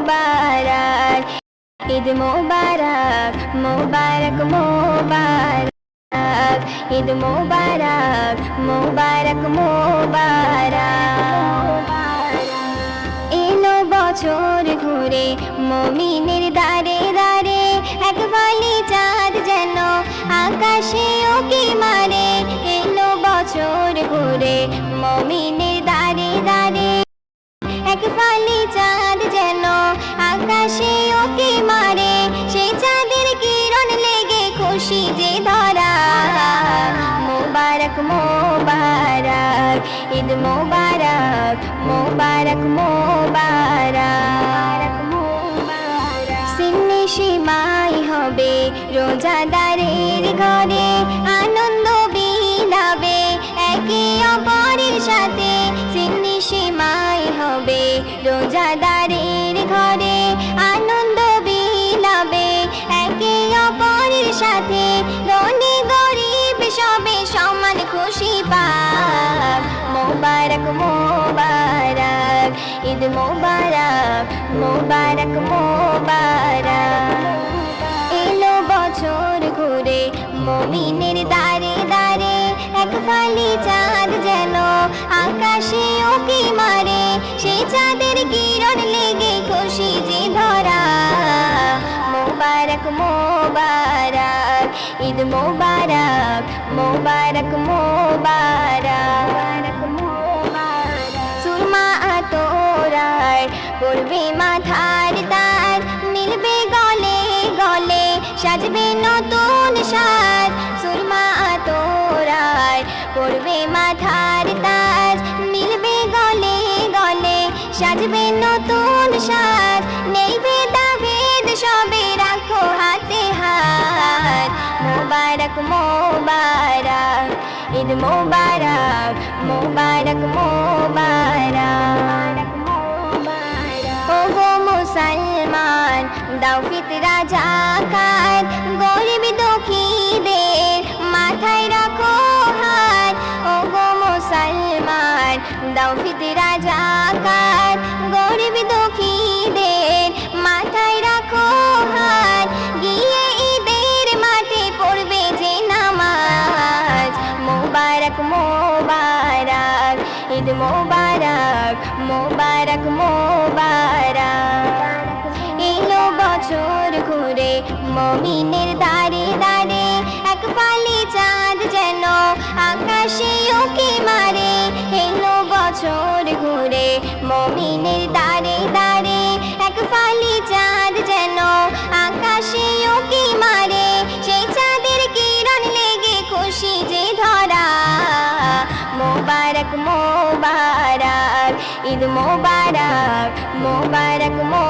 মোবারক, ঈদ মোবারক মোবারক মোবারক, ঈদ মোবারক মোবারক মোবারক। এলো বছর ঘুরে মমিনের দারে দারে এক বালি চাঁদ যেন আকাশে ওকে মারে। এলো বছর ঘুরে মমিনের দারে দারে এক ফালি চাঁদ আকাশে ওকে মারে? সেই চাঁদের কিরণ লেগে খুশি যে ধরা। মোবারক মোবারক, ঈদ মোবারক মোবারক মোবারক। সিন্নি সীমাই হবে রোজাদারের ঘরে। ঈদ মোবারক মোবারক মোবারক এলো বছর ঘুরে মমিনের দারে দারে এক ফালি চাঁদ যেন আকাশে ওকে মারে সেই চাঁদের কিরণ লেগে খুশি যে ধরা মোবারক মোবারক ঈদ মোবারক মোবারক মোবারক পড়বে মাথার তার, মিলবে গলে গলে, সাজবে নতুন সাজ, সুরমা তোরার। পড়বে মাথার তাজ, মিলবে গলে গলে, সাজবে নতুন সাজ, নেই ভেদা ভেদ সবে রাখো হাতে হাত। মোবারক মোবারক, ঈদ মোবারক মোবারক মোবারক। মুসলমান দাও ফিতরা জাকাত গরিব দুঃখীদের মাথায় রাখো হাত। ও গো মুসলমান দাও ফিতরা জাকাত গরিব দুঃখীদের মাথায় রাখো হাত। গিয়ে ঈদের মাঠে পড়বে যে নামাজ। মোবারক মোবারক, ঈদ মোবারক মোবারক মোবারক। বছর ঘুরে মমিনের দারে দারে এক ফালি চাঁদ যেন আকাশে ওকে মারে। এলো বছর ঘুরে মমিনের দারে দারে এক ফালি চাঁদ যেন আকাশে ওকে মারে। সেই চাঁদের কিরণ লেগে খুশি যে ধরা। মোবারক মোবারক, ঈদ মোবারক মোবারক মোবারক